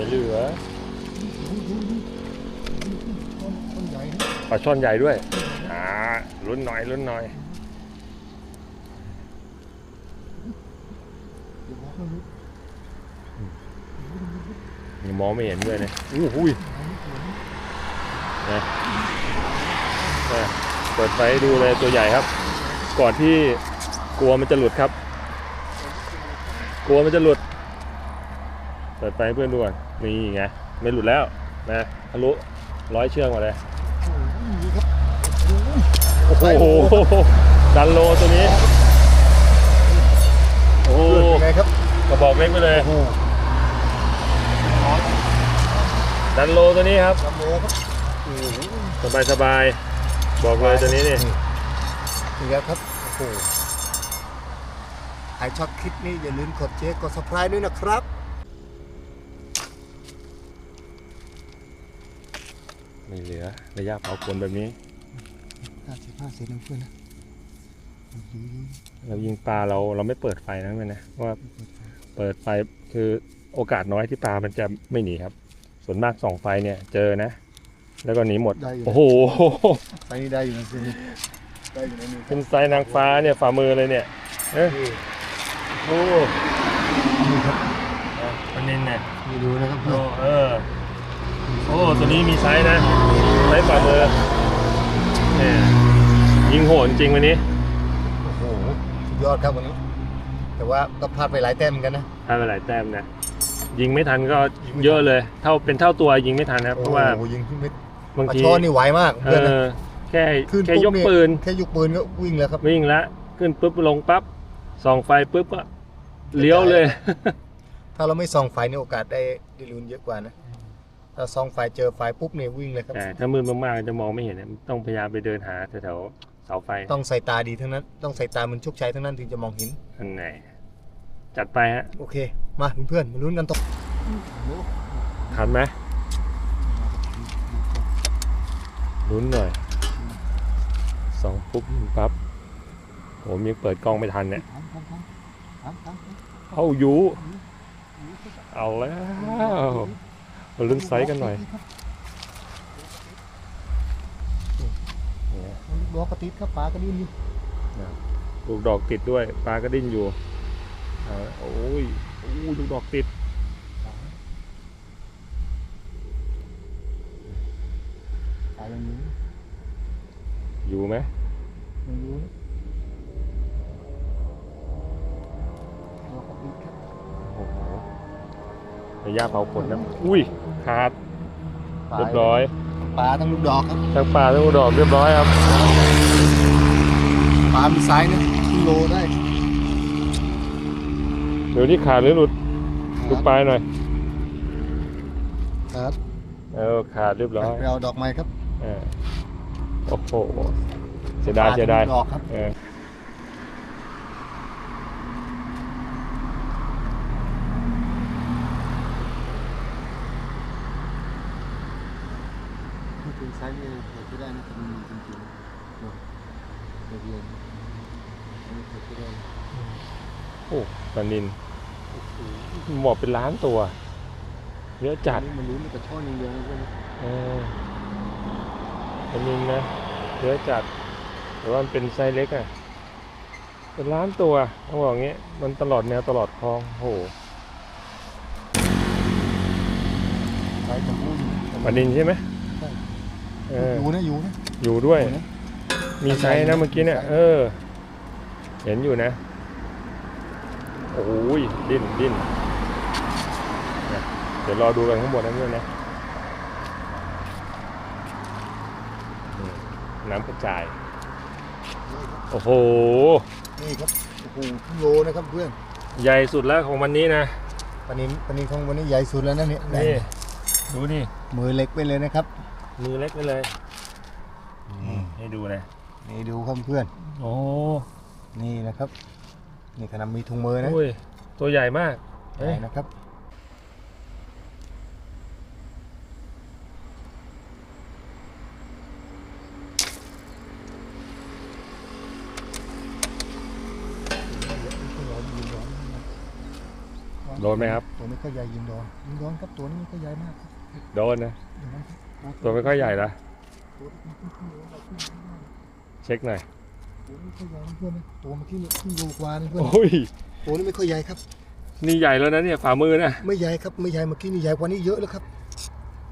ไม่เหลือต้นใหญ่นะปลาช่อนใหญ่ด้วยอ่าลุ้นหน่อยลุ้นหน่อยเดี๋ยวบอกให้รู้ยังมองไม่เห็นด้วยนะอู้หูยนะนะเปิดไฟดูเลยตัวใหญ่ครับ ก่อนที่กลัวมันจะหลุดครับ กลัวมันจะหลุด เปิดไฟให้เพื่อนดูก่อนนี่ไงไม่หลุดแล้วนะทะลุร้อยเชือกมาเลยโอ้โหครับโอ้โหดันโลตัวนี้ โอ้โหเพื่อนเป็นไงครับกระบอกเล็กไปเลยโอ้โหดันโลตัวนี้ครับลำโลครับโอ้โหสบายสบายบอกเลยตัวนี้นี่นี่แล้วครับโอ้โหใครชอบคลิปนี้อย่าลืมกดแชร์กด subscribe ด้วยนะครับ ไม่เหลือระยะเผาขนแบบนี้ห้าสิบห้าสิบนะเพื่อนนะอื้อหือเรายิงปลาเราเราไม่เปิดไฟนะเพื่อนนะว่าเปิดไฟคือโอกาสน้อยที่ปลามันจะไม่หนีครับ ส่วนมากส่องไฟเนี่ยเจอนะ แล้วก็หนีหมดได้อยู่โอ้โหไซส์นี้ได้อยู่นะเพื่อนนี่ได้อยู่นะนี่เป็นไซส์นางฟ้าเนี่ยฝ่ามือเลยเนี่ยเอ้ยโอ้นี่ครับปนินเนี่ยนี่ดูนะครับเพื่โอ้อนเออ โอ้ตัวนี้มีไซส์นะไซส์ฝ่ามือเนี่ยยิงโหดจริงวันนี้โอ้โหสุดยอดครับวันนี้ แต่ว่าก็พลาดไปหลายแต้มเหมือนกันนะพลาดไปหลายแต้มนะยิงไม่ทันก็เยอะเลย เท่าเป็นเท่าตัวยิงไม่ทันครับเพราะว่าโอ้โหยิงขึ้นไม่บางปลาทีช้อนนี่ไหวมากเอเพื่อนนะอแค่ขึ้นแค่ปุ๊บยกนี่ปืนแค่ยกปืนก็วิ่งแล้วครับวิ่งละขึ้นปุ๊บลงปั๊บส่องไฟปุ๊บก็เลี้ยวเลย ถ้าเราไม่ส่องไฟนี่โอกาสได้ได้ลุ้นเยอะกว่านะ ถ้าส่องไฟเจอไฟปุ๊บเนี่ยวิ่งเลยครับ แต่ถ้ามืดมากๆจะมองไม่เห็นนะต้องพยายามไปเดินหาแถวๆเสาไฟต้องใส่ตาดีทั้งนั้น ต้องใส่ตาเหมันโชคชัยทั้งนั้นถึงจะมองเห็นอันไหนจัดไปฮะโอเค มาเพื่อนๆมาลุ้นกันต่อทันไหมลุ้นหน่อยสองปุ๊บปั๊บผมยังเปิดกล้องไม่ทันเนี่ยเอาอยู่ เอาแล้ว มาลุ้นไซส์กันหน่อยเนี่ยดอกกระติดครับปลากระดิ่งอยู่ลูกดอกติดด้วย ปลาก็ดิ้นอยู่เอาโอ้ยโอ้ยลูกดอกติด ปลายังอยู่ อยู่ไหม ยังอยู่นะดอกกระติดครับ โอ้โห ระยะเผาขนนะ อุ้ยขาดปลาเรียบร้อย ปลาทั้งลูกดอกครับทั้งปลาทั้งลูกดอกเรียบร้อยครับ ปลามีไซส์นะครึ่งโลได้เดี๋ยวนี้ขาดหรือหลุดดูปลายหน่อย ครับเออขาดเรียบร้อยไปเอาดอกไม้ครับ เออโอ้โหเสียดายเสียดายปลทั้งลูกดอกครับเออ ถ้าเป็นไซส์เนี่ยเปิดไม่ได้นะแต่มันมีจริงๆเนาะเรียนอันนี้เปิดไม่ได้โอ้ปลานินหมอบเป็นล้านตัว เยอะจัด มันรู้มันกระช่อนอย่างเดียวนะเพื่อนเออปลานินนะเยอะจัด แต่ว่ามันเป็นไซส์เล็กอะ เป็นล้านตัวต้องบอกอย่างงี้ มันตลอดแนวตลอดคลองโอ้โหไซส์จะมุ่งปลานินใช่ไหมใช่ เอออยู่นะอยู่นะอยู่ด้วยอยู่นะมีไซส์นะเมื่อกี้เนี่ยไซส์เออ เห็นอยู่นะ โอ้ยดิ้นดิ้นนะเดี๋ยวรอดูกันข้างบนนะเพื่อนนะอืมน้ำกระจาย โอ้โห นี่ครับ โอ้โหครึ่งโลนะครับเพื่อน ใหญ่สุดแล้วของวันนี้นะปลานินปลานินของวันนี้ใหญ่สุดแล้วนะเนี่ยนี่ ดูนี่ มือเล็กไปเลยนะครับ มือเล็กไปเลยนี่ให้ดูนะนี่ดูครับเพื่อนโอ้นี่นะครับ นี่ขนาดมีถุงมือนะโอ้ยตัวใหญ่มากใหญ่นะครับโดนไหมครับ ตัวไม่ค่อยใหญ่ยิงโดนยิงโดนครับตัวนี้ไม่ค่อยใหญ่มากครับโดนนะอย่างนั้นครับ ตัวไม่ค่อยใหญ่ละตัวนี้ขึ้นขึ้นขึ้นขึ้นขึ้นเช็คหน่อยตัวนี้ไม่ค่อยใหญ่นะเพื่อนนะตัวเมื่อกี้เนี่ยขึ้นโลกว่านี่เพื่อนโอ้ยตัวนี้ไม่ค่อยใหญ่ครับ นี่ใหญ่แล้วนะเนี่ยฝ่ามือนะไม่ใหญ่ครับไม่ใหญ่เมื่อกี้นี่ใหญ่กว่านี้เยอะแล้วครับ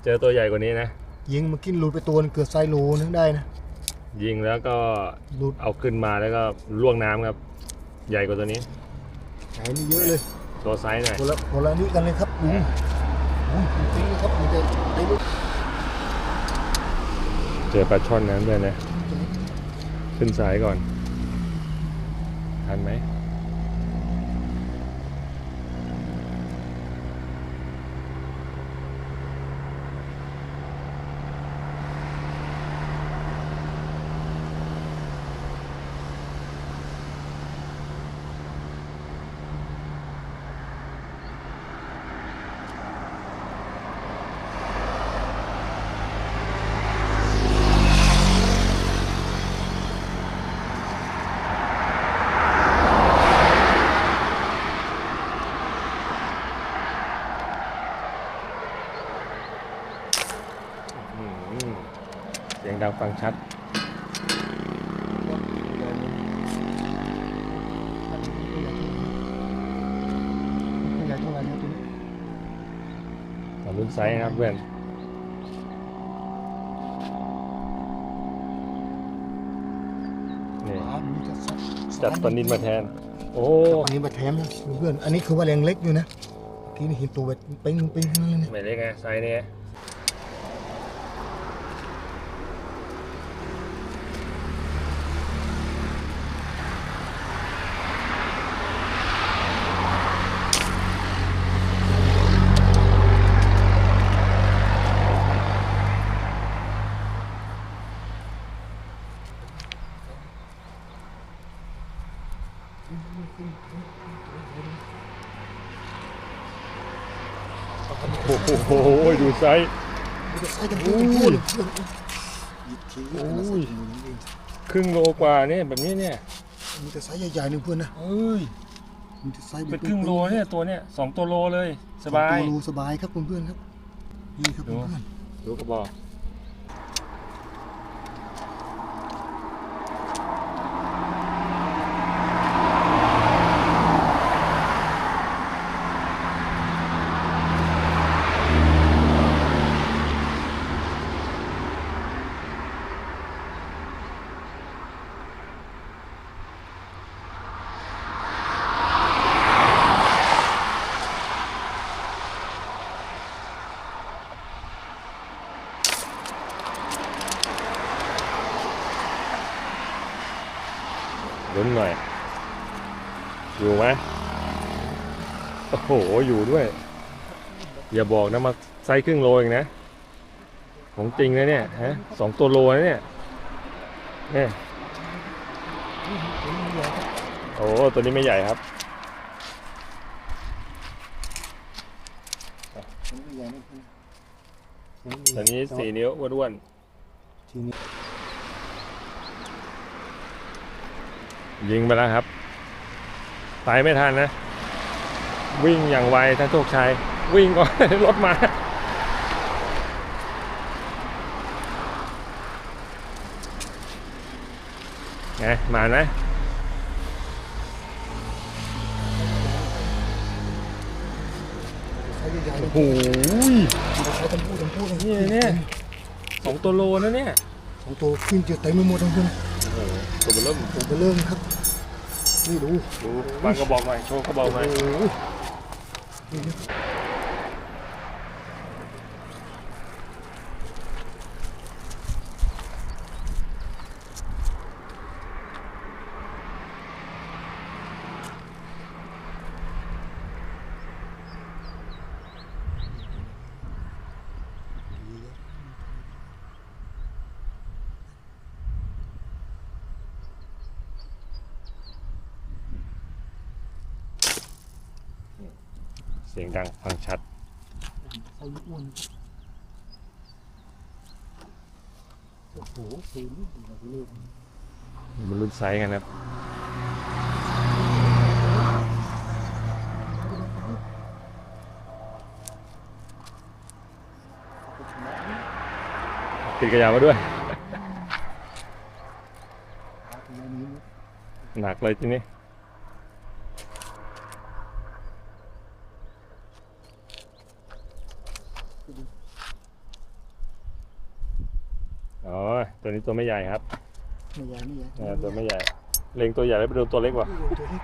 เจอตัวใหญ่กว่านี้นะยิงเมื่อกี้หลุดไปตัวนึงเกือบไซโลนึงได้นะยิงแล้วก็หลุดเอาขึ้นมาแล้วก็ล่วงน้ำครับ ใหญ่กว่าตัวนี้ใหญ่นี่เยอะเลยตัวไซส์หน่อยคนละคนละนี่กันเลยครับลุงลุงจริงๆนะครับมันจะได้ลูก เจอปลาช่อนนั้นด้วยนะ ขึ้นสายก่อน ทันไหม อืมเสียง ดังฟังชัดไม่ใหญ่เท่าไหร่นะตัวนี้ตอนรุ่นไซส์นะครับเพื่อนนี่อ๋อมีจะสักจัดปลานินมาแทน โอ้อันนี้มาแถมนะเพื่อน อันนี้คือว่าแรงเล็กอยู่นะเมื่อกี้นี่เห็นตัวแบบเป้งเป้งทั้งนั้นเลยเนี่ยไม่เล็กไงไซส์นี้ โอ้โห ดูไซส์มันจะใช้กันพูดกันพูดเลยเพื่อนหยิบทีโอ้นะยใส่ถุงมือเองครึ่งโลกว่าเนี่ยแบบนี้เนี่ยมันจะไซส์ใหญ่ๆหนึ่งเพื่อนนะเอ้ยมันจะไซส์เป็นครึ่งโลเนี่ยตัวเนี่ยสองตัวโลเลย สบายตัวโลสบายครับเพื่อนๆครับนี่ครับดูเพื่อนดูกระบอก ลุ้นหน่อย อยู่ไหมโอ้โห อยู่ด้วย อย่าบอกนะมาไซส์ครึ่งโลเองนะ ของจริงนะเนี่ยฮะสองตัวโลนะเนี่ยเนี่ยๆตัวนี้ใหญ่ครับโอ้ตัวนี้ไม่ใหญ่ครับตัวนี้ใหญ่นะเพื่อนตัวนี้สี่นิ้วอ้วนทีนี้ๆ ยิงไปแล้วครับไปไม่ทันนะ วิ่งอย่างไวท่านโชคชัย วิ่งก่อนรถมา ไง มาไหมไซส์ใหญ่ๆเลยโอ้โหมันจะใช้กันพูดกันพูดเลยนี่เนี่ยสองตัวโลนะเนี่ยสองตัวขึ้นเจอเต็มไปหมดทั้งเพื่อน โอ้โหตัวมันเริ่มผมไปเริ่มครับ นี่ดูดูบางกระบอกหน่อยโชว์กระบอกหน่อยโอ้โหนี่นะเสียงดังฟังชัดใปุ่นมันรุ่นไซส์กันครับติดกระยาบมาด้วย หนักเลยทีนี้ นี้ตัวไม่ใหญ่ครับไม่ใหญ่ไม่ใหญ่เออตัวไม่ใหญ่ เล็งตัวใหญ่แล้วไปดูตัวเล็กว่ะตัวเล็ก